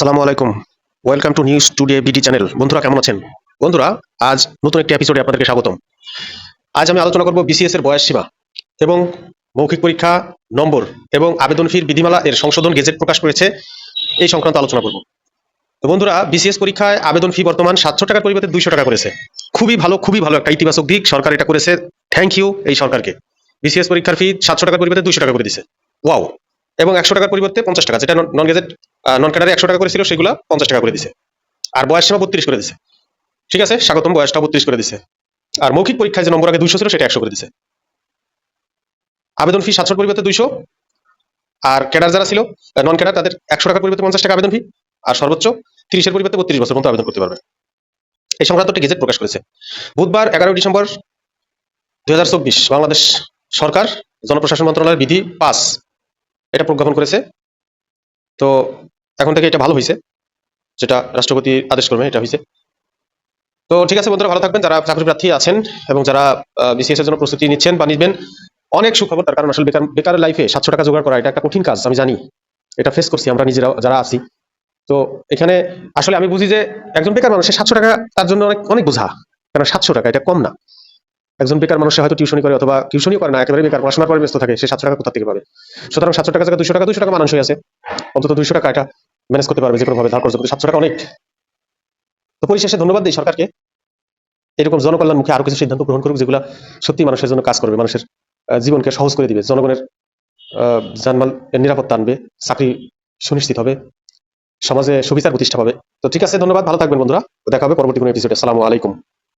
আসসালামু আলাইকুম। Welcome to news today BD channel বন্ধুরা, কেমন আছেন? বন্ধুরা, আজ নতুন একটি এপিসোডে আপনাদেরকে স্বাগতম। আজ আমি আলোচনা করব বিসিএস এর বয়স সীমা এবং মৌখিক পরীক্ষা নম্বর এবং আবেদন ফির বিধিমালা এর সংশোধন গেজেট প্রকাশ করেছে। এই সংক্রান্ত আলোচনা করব। তো বন্ধুরা বিসিএস পরীক্ষায় আবেদন ফি বর্তমান সাতশো টাকার পরিবর্তে দুইশো টাকা করেছে। খুবই ভালো খুবই ভালো একটা ইতিবাচক দিক। সরকার এটা করেছে। থ্যাংক ইউ এই সরকারকে। বিসিএস পরীক্ষার ফি সাতশো টাকার পরিবর্তে দুইশো টাকা করে দিছে। ওয়াও এবং একশো টাকার পরিবর্তে পঞ্চাশ টাকা, যেটা নন গেজেট নন ক্যাডারে একশো টাকা করেছিল, সেগুলো পঞ্চাশ টাকা করে দিছে। আর বয়স সীমা বত্রিশ করে দিছে। ঠিক আছে? স্বাগতম, বয়সটা বত্রিশ করে দিছে। আর মৌখিক পরীক্ষায় যে নম্বর আগে দুইশো ছিল, সেটা একশো করে দিছে। আবেদন ফি সাতশোর পরিবর্তে দুইশো। আর ক্যাডার যারা ছিল নন ক্যাডার তাদের একশো টাকার পরিবর্তে পঞ্চাশ টাকা আবেদন ফি আর সর্বোচ্চ তিরিশের পরিবর্তে বত্রিশ বছর পর্যন্ত আবেদন করতে পারবে। এই সংক্রান্ত একটি গেজেট প্রকাশ করেছে। বুধবার, এগারোই ডিসেম্বর, দুই হাজার চব্বিশ, বাংলাদেশ সরকার, জনপ্রশাসন মন্ত্রণালয়ের বিধি পাস এটা প্রজ্ঞাপন করেছে। তো এখন থেকে এটা ভালো হয়েছে যেটা রাষ্ট্রপতি আদেশ করবে এটা হয়েছে তো ঠিক আছে বন্ধুরা, ভালো থাকবেন। যারা চাকরি প্রার্থী আছেন এবং যারা বিসিএস এর জন্য প্রস্তুতি নিচ্ছেন বা নিবেন, অনেক সুখবর, তার কারণ আসলে বেকার বেকার লাইফে সাতশো টাকা জোগাড় করা, এটা একটা কঠিন কাজ, আমি জানি। এটা ফেস করছি আমরা নিজেরা, যারা আছি। তো এখানে আসলে আমি বুঝি যে একজন বেকার মানুষের সাতশো টাকা তার জন্য অনেক অনেক বোঝা, কেন সাতশো টাকা, এটা কম না। একজন বেকার মানুষ হয়তো টিউশনি করে অথবা টিউশনই করে না, একেবারে বেকার, পড়াশোনার পরে ব্যস্ত থাকে, সে সাতশো টাকা কোথা থেকে পাবে? সুতরাং সাতশো টাকা জায়গায় দুশো টাকা দুশো টাকা মানুষ হয়ে আছে। অন্তত দুইশো টাকা এটা ম্যানেজ করতে পারবে যে কোনো ভাবে ধার করছে সাতশো টাকা অনেক। তো পরিশেষে ধন্যবাদ দিই সরকারকে। এরকম জনকল্যাণমুখী আরও কিছু সিদ্ধান্ত গ্রহণ করুক যেগুলো সত্যি মানুষের জন্য কাজ করবে, মানুষের জীবনকে সহজ করে দিবে। জনগণের জানমাল নিরাপত্তা আনবে, চাকরি সুনিশ্চিত হবে, সমাজে সুবিচার প্রতিষ্ঠা পাবে। তো ঠিক আছে, ধন্যবাদ। ভালো থাকবেন বন্ধুরা। দেখা হবে পরবর্তী কোনো এপিসোডে আসসালামু আলাইকুম।